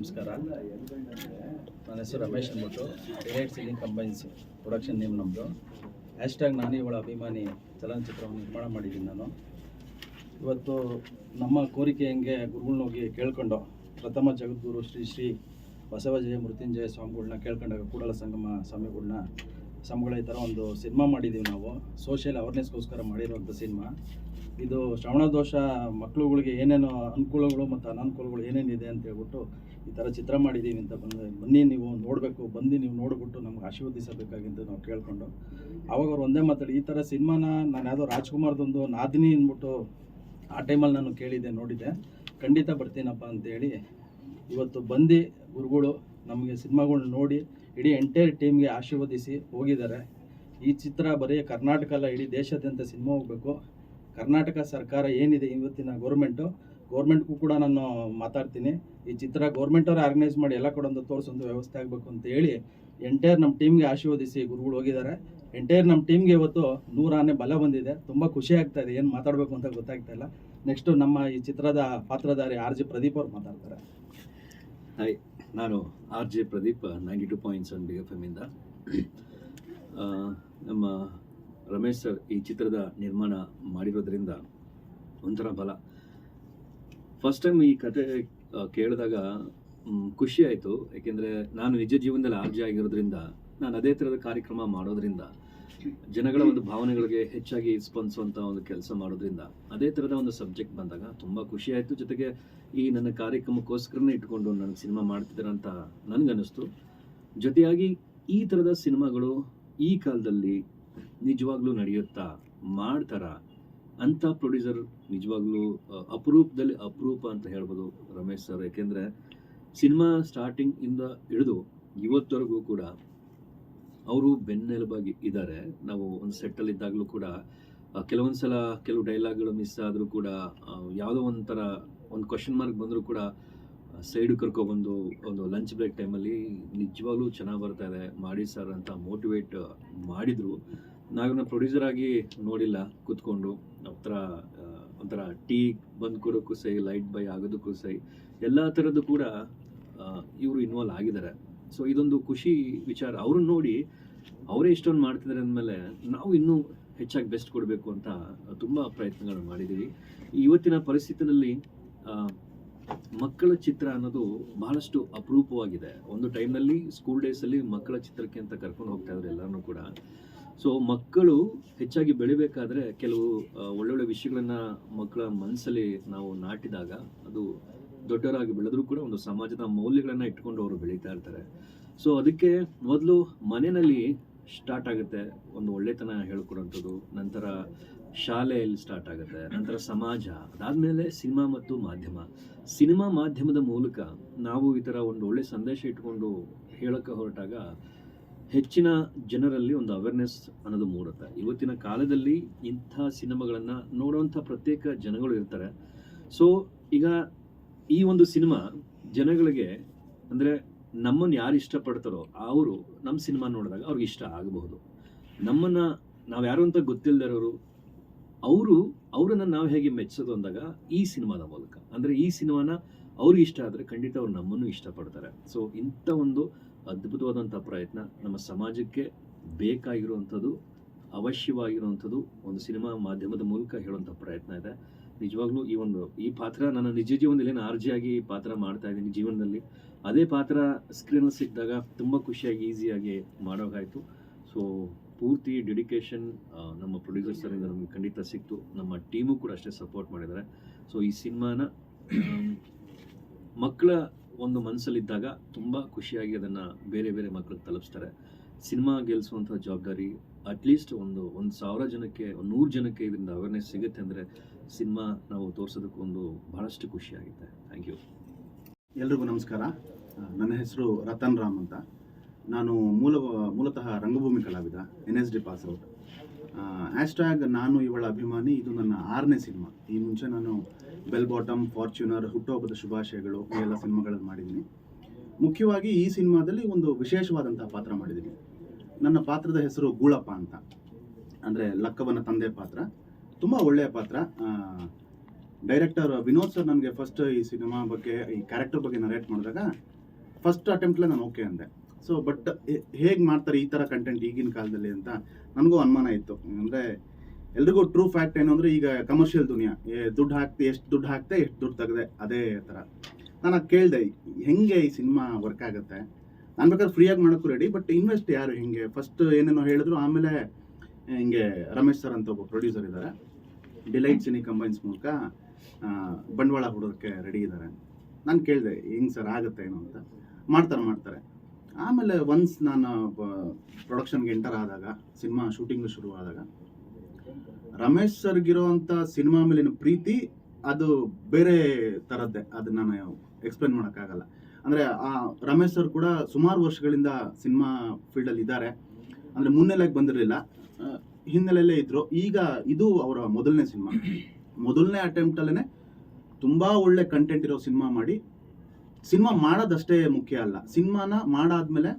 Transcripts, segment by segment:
ನಮಸ್ಕಾರ. ನನ್ನ ಹೆಸರು ರಮೇಶ್ ಅಂದ್ಬಿಟ್ಟು delight ceiling combines production name ನಮ್ಮದು ಹ್ಯಾಶ್ಟ್ಯಾಗ್ ನಾನೇ ಇವಳ ಅಭಿಮಾನಿ ಚಲನಚಿತ್ರವನ್ನು ನಿರ್ಮಾಣ ಮಾಡಿದ್ದೀನಿ ನಾನು. ಇವತ್ತು ನಮ್ಮ ಕೋರಿಕೆ ಹೆಂಗೆ ಗುರುಗಳ್ನ ಹೋಗಿ ಕೇಳ್ಕೊಂಡು, ಪ್ರಥಮ ಜಗದ್ಗುರು ಶ್ರೀ ಶ್ರೀ ಬಸವಜಯ ಮೃತ್ಯುಂಜಯ ಸ್ವಾಮಿಗಳನ್ನ ಕೇಳ್ಕೊಂಡಾಗ ಕೂಡಲ ಸಂಗಮ ಸ್ವಾಮಿಗಳನ್ನ ಸ್ವಾಮಿಗಳ ಈ ಥರ ಒಂದು ಸಿನಿಮಾ ಮಾಡಿದ್ದೀವಿ ನಾವು. ಸೋಷಿಯಲ್ ಅವೇರ್ನೆಸ್ಗೋಸ್ಕರ ಮಾಡಿರುವಂಥ ಸಿನಿಮಾ ಇದು ಶ್ರವಣ ದೋಷ ಮಕ್ಕಳುಗಳಿಗೆ ಏನೇನು ಅನುಕೂಲಗಳು ಮತ್ತು ಅನಾನುಕೂಲಗಳು ಏನೇನಿದೆ ಅಂತ ಹೇಳ್ಬಿಟ್ಟು ಈ ಥರ ಚಿತ್ರ ಮಾಡಿದ್ದೀವಿ ಅಂತ ಬಂದು ಬನ್ನಿ ನೀವು ನೋಡಬೇಕು, ಬಂದು ನೀವು ನೋಡಿಬಿಟ್ಟು ನಮ್ಗೆ ಆಶೀರ್ವದಿಸಬೇಕಾಗಿದ್ದು ನಾವು ಕೇಳಿಕೊಂಡು. ಆವಾಗ ಅವ್ರು ಒಂದೇ ಮಾತಾಡಿ, ಈ ಥರ ಸಿನಿಮಾನ ನಾನು ಯಾವುದೋ ರಾಜ್ಕುಮಾರ್ದೊಂದು ನಾದಿನಿ ಅಂದ್ಬಿಟ್ಟು ಆ ಟೈಮಲ್ಲಿ ನಾನು ಕೇಳಿದ್ದೆ, ನೋಡಿದ್ದೆ. ಖಂಡಿತ ಬರ್ತೀನಪ್ಪ ಅಂತೇಳಿ ಇವತ್ತು ಬಂದು ಗುರುಗಳು ನಮಗೆ ಸಿನಿಮಾಗಳ್ನ ನೋಡಿ ಇಡೀ ಎಂಟೈರ್ ಟೀಮ್ಗೆ ಆಶೀರ್ವದಿಸಿ ಹೋಗಿದ್ದಾರೆ. ಈ ಚಿತ್ರ ಬರೀ ಕರ್ನಾಟಕ ಅಲ್ಲ, ಇಡೀ ದೇಶಾದ್ಯಂತ ಸಿನಿಮಾ ಹೋಗಬೇಕು. ಕರ್ನಾಟಕ ಸರ್ಕಾರ ಏನಿದೆ ಇವತ್ತಿನ ಗೌರ್ಮೆಂಟು ಗೌರ್ಮೆಂಟ್ಗೂ ಕೂಡ ನಾನು ಮಾತಾಡ್ತೀನಿ. ಈ ಚಿತ್ರ ಗೌರ್ಮೆಂಟ್ ಅವ್ರು ಆರ್ಗನೈಸ್ ಮಾಡಿ ಎಲ್ಲ ಕಡೆ ಒಂದು ತೋರಿಸೋದು ವ್ಯವಸ್ಥೆ ಆಗಬೇಕು ಅಂತ ಹೇಳಿ ಎಂಟೈರ್ ನಮ್ಮ ಟೀಮ್ಗೆ ಆಶೀರ್ವದಿಸಿ ಗುರುಗಳು ಹೋಗಿದ್ದಾರೆ. ಎಂಟೈರ್ ನಮ್ಮ ಟೀಮ್ಗೆ ಇವತ್ತು ನೂರ ಆನೆ ಬಲ ಬಂದಿದೆ. ತುಂಬ ಖುಷಿ ಆಗ್ತಾ ಇದೆ. ಏನು ಮಾತಾಡಬೇಕು ಅಂತ ಗೊತ್ತಾಗ್ತಾ ಇಲ್ಲ. ನೆಕ್ಸ್ಟು ನಮ್ಮ ಈ ಚಿತ್ರದ ಪಾತ್ರಧಾರಿ ಆರ್ ಜಿ ಪ್ರದೀಪ್ ಅವ್ರು ಮಾತಾಡ್ತಾರೆ. ಹಾಯ್ ನಾನು R J Pradeep ninety two points one B F ಎಮ್ಮಿಂದ ನಮ್ಮ ರಮೇಶ್ ಸರ್ ಈ ಚಿತ್ರದ ನಿರ್ಮಾಣ ಮಾಡಿರೋದ್ರಿಂದ ಒಂಥರ ಬಲ. ಫಸ್ಟ್ ಟೈಮ್ ಈ ಕತೆ ಕೇಳಿದಾಗ ಖುಷಿ ಆಯಿತು. ಏಕೆಂದರೆ ನಾನು ನಿಜ ಜೀವನದಲ್ಲಿ ಆರ್ಜಿ ಆಗಿರೋದ್ರಿಂದ, ನಾನು ಅದೇ ಥರದ ಕಾರ್ಯಕ್ರಮ ಮಾಡೋದ್ರಿಂದ, ಜನಗಳ ಒಂದು ಭಾವನೆಗಳಿಗೆ ಹೆಚ್ಚಾಗಿ ಸ್ಪಂದಿಸುವಂಥ ಒಂದು ಕೆಲಸ ಮಾಡೋದ್ರಿಂದ, ಅದೇ ಥರದ ಒಂದು ಸಬ್ಜೆಕ್ಟ್ ಬಂದಾಗ ತುಂಬ ಖುಷಿ ಆಯಿತು. ಜೊತೆಗೆ ಈ ನನ್ನ ಕಾರ್ಯಕ್ರಮಕ್ಕೋಸ್ಕರನೇ ಇಟ್ಕೊಂಡು ನನಗೆ ಸಿನಿಮಾ ಮಾಡ್ತಿದ್ದಾರಂತ ನನಗನ್ನಿಸ್ತು. ಜೊತೆಯಾಗಿ ಈ ಥರದ ಸಿನಿಮಾಗಳು ಈ ಕಾಲದಲ್ಲಿ ನಿಜವಾಗ್ಲೂ ನಡೆಯುತ್ತಾ ಮಾಡ್ತಾರ? ಅಂಥ ಪ್ರೊಡ್ಯೂಸರ್ ನಿಜವಾಗ್ಲೂ ಅಪರೂಪದಲ್ಲಿ ಅಪರೂಪ ಅಂತ ಹೇಳ್ಬೋದು ರಮೇಶ್ ಸರ್. ಯಾಕೆಂದರೆ ಸಿನಿಮಾ ಸ್ಟಾರ್ಟಿಂಗ್ ಇಂದ ಹಿಡಿದು ಇವತ್ತವರೆಗೂ ಕೂಡ ಅವರು ಬೆನ್ನೆಲುಬಾಗಿ ಇದ್ದಾರೆ ನಾವು ಒಂದು ಸೆಟ್ಟಲ್ಲಿ ಇದ್ದಾಗಲೂ ಕೂಡ ಕೆಲವೊಂದು ಸಲ ಕೆಲವು ಡೈಲಾಗ್ಗಳು ಮಿಸ್ ಆದರೂ ಕೂಡ ಯಾವುದೋ ಒಂಥರ ಒಂದು ಕ್ವಶನ್ ಮಾರ್ಕ್ ಬಂದರೂ ಕೂಡ ಸೈಡ್ ಕರ್ಕೊಬಂದು ಒಂದು ಲಂಚ್ ಬ್ರೇಕ್ ಟೈಮಲ್ಲಿ ನಿಜವಾಗ್ಲೂ ಚೆನ್ನಾಗಿ ಬರ್ತಾ ಇದೆ. ಮಾಡಿ ಸರ್ ಅಂತ ಮೋಟಿವೇಟ್ ಮಾಡಿದರು. ನಾವಿನ್ನ ಪ್ರೊಡ್ಯೂಸರ್ ಆಗಿ ನೋಡಿಲ್ಲ, ಕೂತ್ಕೊಂಡು. ಒಂಥರ ಒಂಥರ ಟೀ ಬಂದು ಕೊಡೋಕ್ಕೂ ಸೈ, ಲೈಟ್ ಬೈ ಆಗೋದಕ್ಕೂ ಸೈ, ಎಲ್ಲ ಥರದ್ದು ಕೂಡ ಇವರು ಇನ್ವಾಲ್ವ್ ಆಗಿದ್ದಾರೆ ಸೊ ಇದೊಂದು ಖುಷಿ ವಿಚಾರ. ಅವ್ರನ್ನ ನೋಡಿ ಅವರೇ ಇಷ್ಟೊಂದು ಮಾಡ್ತಿದ್ದಾರೆ ಅಂದಮೇಲೆ ನಾವು ಇನ್ನೂ ಹೆಚ್ಚಾಗಿ ಬೆಸ್ಟ್ ಕೊಡಬೇಕು ಅಂತ ತುಂಬ ಪ್ರಯತ್ನಗಳನ್ನು ಮಾಡಿದ್ದೀವಿ ಇವತ್ತಿನ ಪರಿಸ್ಥಿತಿನಲ್ಲಿ ಮಕ್ಕಳ ಚಿತ್ರ ಅನ್ನೋದು ಬಹಳಷ್ಟು ಅಪರೂಪವಾಗಿದೆ. ಒಂದು ಟೈಮ್ನಲ್ಲಿ ಸ್ಕೂಲ್ ಡೇಸಲ್ಲಿ ಮಕ್ಕಳ ಚಿತ್ರಕ್ಕೆ ಅಂತ ಕರ್ಕೊಂಡು ಹೋಗ್ತಾ ಇದ್ರು ಎಲ್ಲರೂ ಕೂಡ. ಸೊ ಮಕ್ಕಳು ಹೆಚ್ಚಾಗಿ ಬೆಳಿಬೇಕಾದ್ರೆ ಕೆಲವು ಒಳ್ಳೊಳ್ಳೆ ವಿಷಯಗಳನ್ನು ಮಕ್ಕಳ ಮನಸ್ಸಲ್ಲಿ ನಾವು ನಾಟಿದಾಗ ಅದು ದೊಡ್ಡವರಾಗಿ ಬೆಳೆದ್ರೂ ಕೂಡ ಒಂದು ಸಮಾಜದ ಮೌಲ್ಯಗಳನ್ನು ಇಟ್ಕೊಂಡು ಅವರು ಬೆಳೀತಾ ಇರ್ತಾರೆ. ಸೊ ಅದಕ್ಕೆ ಮೊದಲು ಮನೆಯಲ್ಲಿ ಸ್ಟಾರ್ಟ್ ಆಗುತ್ತೆ. ಒಂದು ಒಳ್ಳೆತನ ಹೇಳ್ಕೊಡೋಂಥದ್ದು. ನಂತರ ಶಾಲೆಯಲ್ಲಿ ಸ್ಟಾರ್ಟ್ ಆಗುತ್ತೆ, ನಂತರ ಸಮಾಜ, ಅದಾದಮೇಲೆ ಸಿನಿಮಾ ಮತ್ತು ಮಾಧ್ಯಮ. ಸಿನಿಮಾ ಮಾಧ್ಯಮದ ಮೂಲಕ ನಾವು ಈ ಥರ ಒಂದು ಒಳ್ಳೆ ಸಂದೇಶ ಇಟ್ಕೊಂಡು ಹೇಳೋಕ್ಕೆ ಹೊರಟಾಗ ಹೆಚ್ಚಿನ ಜನರಲ್ಲಿ ಒಂದು ಅವೇರ್ನೆಸ್ ಅನ್ನೋದು ಮೂಡುತ್ತೆ. ಇವತ್ತಿನ ಕಾಲದಲ್ಲಿ ಇಂಥ ಸಿನಿಮಾಗಳನ್ನು ನೋಡುವಂಥ ಪ್ರತ್ಯೇಕ ಜನಗಳು ಇರ್ತಾರೆ. ಸೊ ಈಗ ಈ ಒಂದು ಸಿನಿಮಾ ಜನಗಳಿಗೆ ಅಂದರೆ ನಮ್ಮನ್ನು ಯಾರು ಇಷ್ಟಪಡ್ತಾರೋ ಅವರು ನಮ್ಮ ಸಿನಿಮಾ ನೋಡಿದಾಗ ಅವ್ರಿಗೆ ಇಷ್ಟ ಆಗಬಹುದು. ನಮ್ಮನ್ನು ನಾವು ಯಾರು ಅಂತ ಗೊತ್ತಿಲ್ಲದಿರೋರು ಅವರು ಅವರನ್ನು ನಾವು ಹೇಗೆ ಮೆಚ್ಚೋದು ಅಂದಾಗ ಈ ಸಿನಿಮಾದ ಮೂಲಕ. ಅಂದರೆ ಈ ಸಿನಿಮಾನ ಅವ್ರಿಗೆ ಇಷ್ಟ ಆದರೆ ಖಂಡಿತ ಅವ್ರು ನಮ್ಮನ್ನು ಇಷ್ಟಪಡ್ತಾರೆ. ಸೊ ಇಂಥ ಒಂದು ಅದ್ಭುತವಾದಂಥ ಪ್ರಯತ್ನ ನಮ್ಮ ಸಮಾಜಕ್ಕೆ ಬೇಕಾಗಿರುವಂಥದ್ದು, ಅವಶ್ಯವಾಗಿರುವಂಥದ್ದು ಒಂದು ಸಿನಿಮಾ ಮಾಧ್ಯಮದ ಮೂಲಕ ಹೇಳುವಂಥ ಪ್ರಯತ್ನ ಇದೆ. ನಿಜವಾಗ್ಲೂ ಈ ಒಂದು, ಈ ಪಾತ್ರ ನನ್ನ ನಿಜ ಜೀವನದಲ್ಲಿ ಏನು ಆರ್ಜಿ ಆಗಿ ಪಾತ್ರ ಮಾಡ್ತಾ ಇದ್ದೀನಿ ಜೀವನದಲ್ಲಿ. ಅದೇ ಪಾತ್ರ ಸ್ಕ್ರೀನಲ್ಲಿ ಸಿಕ್ಕಿದಾಗ ತುಂಬ ಖುಷಿಯಾಗಿ ಈಸಿಯಾಗಿ ಮಾಡೋಕ್ಕಾಯಿತು ಸೊ ಪೂರ್ತಿ ಡೆಡಿಕೇಶನ್ ನಮ್ಮ ಪ್ರೊಡ್ಯೂಸರ್ ಸರಿಂದ ನಮಗೆ ಖಂಡಿತ ಸಿಕ್ತು. ನಮ್ಮ ಟೀಮು ಕೂಡ ಅಷ್ಟೇ ಸಪೋರ್ಟ್ ಮಾಡಿದ್ದಾರೆ. ಸೊ ಈ ಸಿನಿಮಾನ ಮಕ್ಕಳ ಒಂದು ಮನಸ್ಸಲ್ಲಿದ್ದಾಗ ತುಂಬ ಖುಷಿಯಾಗಿ ಅದನ್ನು ಬೇರೆ ಬೇರೆ ಮಕ್ಕಳಿಗೆ ತಲುಪಿಸ್ತಾರೆ. ಸಿನಿಮಾ ಗೆಲ್ಲಿಸುವಂಥ ಜವಾಬ್ದಾರಿ ಅಟ್ಲೀಸ್ಟ್ ಒಂದು ಒಂದು ಸಾವಿರ ಜನಕ್ಕೆ, ಒಂದು ನೂರು ಜನಕ್ಕೆ ಇದರಿಂದ ಅವೇರ್ನೆಸ್ ಸಿಗುತ್ತೆ ಅಂದರೆ ಸಿನಿಮಾ ನಾವು ತೋರಿಸೋದಕ್ಕೊಂದು ಬಹಳಷ್ಟು ಖುಷಿಯಾಗುತ್ತೆ ಥ್ಯಾಂಕ್ ಯು ಎಲ್ರಿಗೂ ನಮಸ್ಕಾರ. ನನ್ನ ಹೆಸರು ರತನ್ ರಾಮ್ ಅಂತ. ನಾನು ಮೂಲ ಮೂಲತಃ ರಂಗಭೂಮಿ ಕಲಾವಿದ N S D pass out. Hashtag ನಾನು ಇವಳ ಅಭಿಮಾನಿ, ಇದು ನನ್ನ ಆರನೇ ಸಿನಿಮಾ. ಈ ಮುಂಚೆ ನಾನು ಬೆಲ್ ಬಾಟಮ್, ಫಾರ್ಚ್ಯೂನರ್, ಹುಟ್ಟುಹಬ್ಬದ ಶುಭಾಶಯಗಳು ಈ ಎಲ್ಲ ಸಿನಿಮಾಗಳನ್ನು ಮಾಡಿದ್ದೀನಿ. ಮುಖ್ಯವಾಗಿ ಈ ಸಿನಿಮಾದಲ್ಲಿ ಒಂದು ವಿಶೇಷವಾದಂತಹ ಪಾತ್ರ ಮಾಡಿದ್ದೀನಿ. ನನ್ನ ಪಾತ್ರದ ಹೆಸರು ಗೂಳಪ್ಪ ಅಂತ. ಅಂದರೆ ಲಕ್ಕವನ ತಂದೆ ಪಾತ್ರ. ತುಂಬ ಒಳ್ಳೆಯ ಪಾತ್ರ. ಡೈರೆಕ್ಟರ್ ವಿನೋದ್ ಸರ್ ನನಗೆ ಫಸ್ಟ್ ಈ ಸಿನಿಮಾ ಬಗ್ಗೆ, ಈ ಕ್ಯಾರೆಕ್ಟರ್ ಬಗ್ಗೆ ನರೇಟ್ ಮಾಡಿದಾಗ ಫಸ್ಟ್ ಅಟೆಂಪ್ಟ್ಲೆ ನಾನು ಓಕೆ ಅಂದೆ. ಸೊ ಬಟ್ ಹೇಗೆ ಮಾಡ್ತಾರೆ ಈ ಥರ ಕಂಟೆಂಟ್ ಈಗಿನ ಕಾಲದಲ್ಲಿ ಅಂತ ನನಗೂ ಅನುಮಾನ ಇತ್ತು. ಅಂದರೆ ಎಲ್ರಿಗೂ ಟ್ರೂ ಫ್ಯಾಕ್ಟ್ ಏನು ಅಂದರೆ ಈಗ ಕಮರ್ಷಿಯಲ್ ದುನಿಯಾ ದುಡ್ಡು ಹಾಕ್ತಿ, ಎಷ್ಟು ದುಡ್ಡು ಹಾಕ್ತೆ, ಎಷ್ಟು ದುಡ್ಡು ತೆಗೆದೆ, ಅದೇ ಥರ. ನಾನು ಕೇಳಿದೆ, ಹೆಂಗೆ ಈ ಸಿನಿಮಾ ವರ್ಕ್ ಆಗುತ್ತೆ? ನಾನು ಬೇಕಾದ್ರೆ ಫ್ರೀಯಾಗಿ ಮಾಡೋಕ್ಕೂ ರೆಡಿ ಬಟ್ ಇನ್ವೆಸ್ಟ್ ಯಾರು ಹಿಂಗೆ? ಫಸ್ಟ್ ಏನೇನೋ ಹೇಳಿದ್ರು, ಆಮೇಲೆ ಹಿಂಗೆ ರಮೇಶ್ ಸರ್ ಅಂತ ಒಬ್ಬ ಪ್ರೊಡ್ಯೂಸರ್ ಇದ್ದಾರೆ ಡಿಲೈಟ್ ಸಿನಿ ಕಂಬೈನ್ಸ್ ಮೂಲಕ ಬಂಡವಾಳ ಹೂಡೋದಕ್ಕೆ ರೆಡಿ ಇದ್ದಾರೆ ನಾನು ಕೇಳಿದೆ, ಹಿಂಗೆ ಸರ್ ಆಗುತ್ತೆ ಏನು ಅಂತ. ಮಾಡ್ತಾರೆ ಮಾಡ್ತಾರೆ. ಆಮೇಲೆ ಒನ್ಸ್ ನಾನು ಪ್ರೊಡಕ್ಷನ್ಗೆ ಎಂಟರ್ ಆದಾಗ ಸಿನಿಮಾ ಶೂಟಿಂಗ್ ಶುರು ಆದಾಗ ರಮೇಶ್ ಸರ್ಗಿರೋವಂಥ ಸಿನಿಮಾ ಮೇಲಿನ ಪ್ರೀತಿ, ಅದು ಬೇರೆ ಥರದ್ದೇ ಅದನ್ನ ನಾನು ಎಕ್ಸ್ಪ್ಲೇನ್ ಮಾಡೋಕ್ಕಾಗಲ್ಲ. ಅಂದರೆ, ಆ, ರಮೇಶ್ ಸರ್ ಕೂಡ ಸುಮಾರು ವರ್ಷಗಳಿಂದ ಸಿನಿಮಾ ಫೀಲ್ಡಲ್ಲಿ ಇದ್ದಾರೆ. ಅಂದರೆ, ಮುನ್ನೆಲೆಗೆ ಬಂದಿರಲಿಲ್ಲ. ಹಿನ್ನೆಲೆಯಲ್ಲೇ ಇದ್ದರು ಈಗ ಇದು ಅವರ ಮೊದಲನೇ ಸಿನಿಮಾ ಮೊದಲನೇ ಅಟೆಂಪ್ಟಲ್ಲೇ ತುಂಬ ಒಳ್ಳೆ ಕಂಟೆಂಟ್ ಇರೋ ಸಿನಿಮಾ ಮಾಡಿ ಸಿನಿಮಾ ಮಾಡೋದಷ್ಟೇ ಮುಖ್ಯ ಅಲ್ಲ. ಸಿನಿಮಾನ ಮಾಡಾದ್ಮೇಲೆ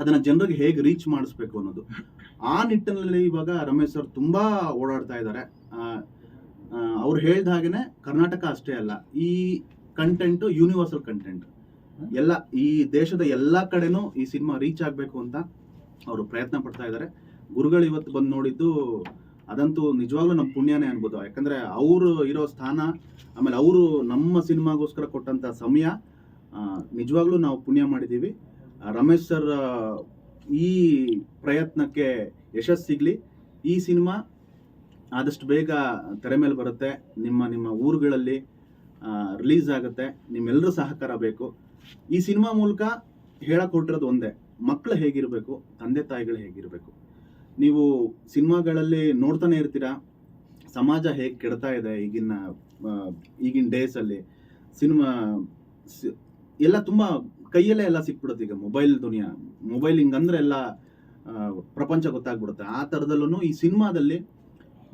ಅದನ್ನ ಜನರಿಗೆ ಹೇಗೆ ರೀಚ್ ಮಾಡಿಸ್ಬೇಕು ಅನ್ನೋದು. ಆ ನಿಟ್ಟಿನಲ್ಲಿ ಇವಾಗ ರಮೇಶ್ ಸರ್ ತುಂಬಾ ಓಡಾಡ್ತಾ ಇದ್ದಾರೆ. ಅವ್ರು ಹೇಳ್ದ ಹಾಗೇನೆ ಕರ್ನಾಟಕ ಅಷ್ಟೇ ಅಲ್ಲ. ಈ ಕಂಟೆಂಟ್ ಯೂನಿವರ್ಸಲ್ ಕಂಟೆಂಟ್ ಎಲ್ಲ, ಈ ದೇಶದ ಎಲ್ಲ ಕಡೆನೂ ಈ ಸಿನಿಮಾ ರೀಚ್ ಆಗಬೇಕು ಅಂತ ಅವರು ಪ್ರಯತ್ನ ಪಡ್ತಾ ಇದ್ದಾರೆ. ಗುರುಗಳು ಇವತ್ತು ಬಂದು ನೋಡಿದ್ದು ಅದಂತೂ ನಿಜವಾಗ್ಲೂ ನಮ್ಮ ಪುಣ್ಯನೇ ಅನ್ಬೋದು. ಯಾಕಂದ್ರೆ ಅವರು ಇರೋ ಸ್ಥಾನ, ಆಮೇಲೆ ಅವರು ನಮ್ಮ ಸಿನಿಮಾಗೋಸ್ಕರ ಕೊಟ್ಟಂತ ಸಮಯ ನಿಜವಾಗ್ಲೂ ನಾವು ಪುಣ್ಯ ಮಾಡಿದ್ದೀವಿ. ರಮೇಶ್ ಸರ್ ಈ ಪ್ರಯತ್ನಕ್ಕೆ ಯಶಸ್ಸು ಸಿಗಲಿ. ಈ ಸಿನಿಮಾ ಆದಷ್ಟು ಬೇಗ ತೆರೆ ಮೇಲೆ ಬರುತ್ತೆ. ನಿಮ್ಮ ನಿಮ್ಮ ಊರುಗಳಲ್ಲಿ ರಿಲೀಸ್ ಆಗುತ್ತೆ. ನಿಮ್ಮೆಲ್ಲರ ಸಹಕಾರ ಬೇಕು. ಈ ಸಿನಿಮಾ ಮೂಲಕ ಹೇಳಕ್ ಹೊರಟಿರೋದು ಒಂದೇ. ಮಕ್ಕಳು ಹೇಗಿರಬೇಕು, ತಂದೆ ತಾಯಿಗಳು ಹೇಗಿರಬೇಕು. ನೀವು ಸಿನಿಮಾಗಳಲ್ಲಿ ನೋಡ್ತಾನೆ ಇರ್ತೀರಾ? ಸಮಾಜ ಹೇಗೆ ಕೆಡ್ತಾ ಇದೆ ಈಗಿನ ಈಗಿನ ಡೇಸಲ್ಲಿ? ಸಿನಿಮಾ ಎಲ್ಲ ತುಂಬ ಕೈಯಲ್ಲೇ ಎಲ್ಲ ಸಿಕ್ಬಿಡುತ್ತೆ ಈಗ ಮೊಬೈಲ್ ದುನಿಯಾ. ಮೊಬೈಲ್ ಹಿಂಗಂದ್ರೆ ಎಲ್ಲ ಪ್ರಪಂಚ ಗೊತ್ತಾಗ್ಬಿಡುತ್ತೆ. ಆ ಥರದಲ್ಲೂ ಈ ಸಿನಿಮಾದಲ್ಲಿ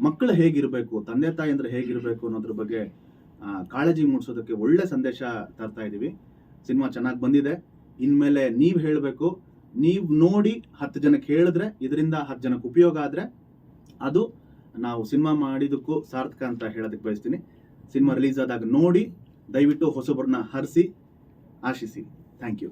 ಮಕ್ಕಳು ಹೇಗಿರಬೇಕು, ತಂದೆ ತಾಯಿ ಅಂದ್ರೆ ಹೇಗಿರಬೇಕು ಅನ್ನೋದ್ರ ಬಗ್ಗೆ ಕಾಳಜಿ ಮೂಡಿಸೋದಕ್ಕೆ ಒಳ್ಳೆ ಸಂದೇಶ ತರ್ತಾ ಇದ್ದೀವಿ ಸಿನಿಮಾ ಚೆನ್ನಾಗಿ ಬಂದಿದೆ. ಇನ್ಮೇಲೆ ನೀವು ಹೇಳಬೇಕು, ನೀವು ನೋಡಿ ಹತ್ತು ಜನಕ್ಕೆ ಹೇಳಿದ್ರೆ, ಇದರಿಂದ ಹತ್ತು ಜನಕ್ಕೆ ಉಪಯೋಗ ಆದರೆ ಅದು ನಾವು ಸಿನಿಮಾ ಮಾಡಿದ್ದಕ್ಕೂ ಸಾರ್ಥಕ ಅಂತ ಹೇಳೋದಕ್ಕೆ ಬಯಸ್ತೀನಿ. ಸಿನಿಮಾ ರಿಲೀಸ್ ಆದಾಗ ನೋಡಿ, ದಯವಿಟ್ಟು ಹೊಸಬರನ್ನ ಹರಿಸಿ ಆಶಿಸಿ ಥ್ಯಾಂಕ್ ಯು